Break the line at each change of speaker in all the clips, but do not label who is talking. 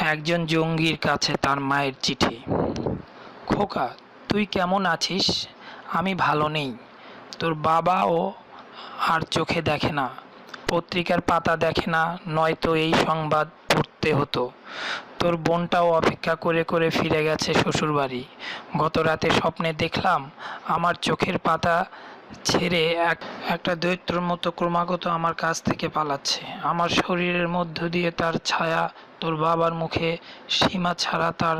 একজন জঙ্গির কাছে তার মায়ের চিঠি। খোকা, তুই কেমন আছিস? আমি ভালো নেই। তোর বাবাও আর চোখে দেখে না। পত্রিকার পাতা দেখে না, নয়তো এই সংবাদ পড়তে হতো। তোর বোনটাও অপেক্ষা করে করে ফিরে গেছে শ্বশুরবাড়ি। গত রাতে স্বপ্নে দেখলাম, আমার চোখের পাতা ছেড়ে এক, একটা দৈত্যর মতো ক্রমাগত আমার কাছ থেকে পালাচ্ছে। আমার শরীরের মধ্য দিয়ে তার ছায়া তোর বাবার মুখে, সীমা ছাড়া তার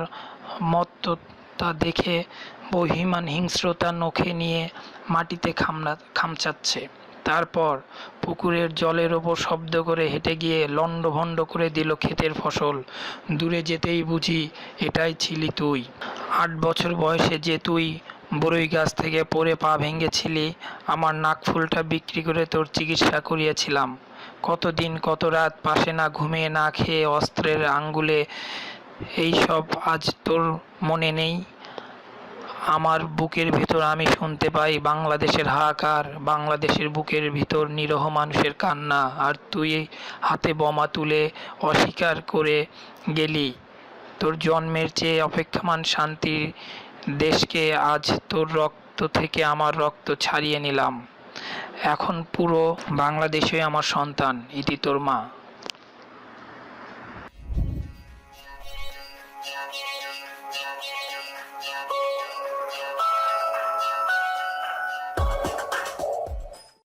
মত্ততা দেখে বহিমান হিংস্রতা নখে নিয়ে মাটিতে খামড়া খামচাচ্ছে। তারপর পুকুরের জলের ওপর শব্দ করে হেঁটে গিয়ে লণ্ডভণ্ড করে দিল ক্ষেতের ফসল। দূরে যেতেই বুঝি, এটাই ছিলি তুই। আট বছর বয়সে যে তুই বড়ই গাছ থেকে পড়ে পা ভেঙেছিলি, আমার নাকফুলটা বিক্রি করে তোর চিকিৎসা করিয়েছিলাম। কতদিন, কত রাত পাশে না ঘুমিয়ে না খেয়ে অস্ত্রের আঙ্গুলে এই সব আজ তোর মনে নেই? আমার বুকের ভিতর আমি শুনতে পাই বাংলাদেশের হাহাকার, বাংলাদেশের বুকের ভিতর নিরহ মানুষের কান্না, আর তুই হাতে বোমা তুলে অস্বীকার করে গেলি। তোর জন্মের চেয়ে অপেক্ষমান শান্তির দেশকে আজ তোর রক্ত থেকে আমার রক্ত ছাড়িয়ে নিলাম। এখন পুরো বাংলাদেশে আমার সন্তান, ইতি তোর মা।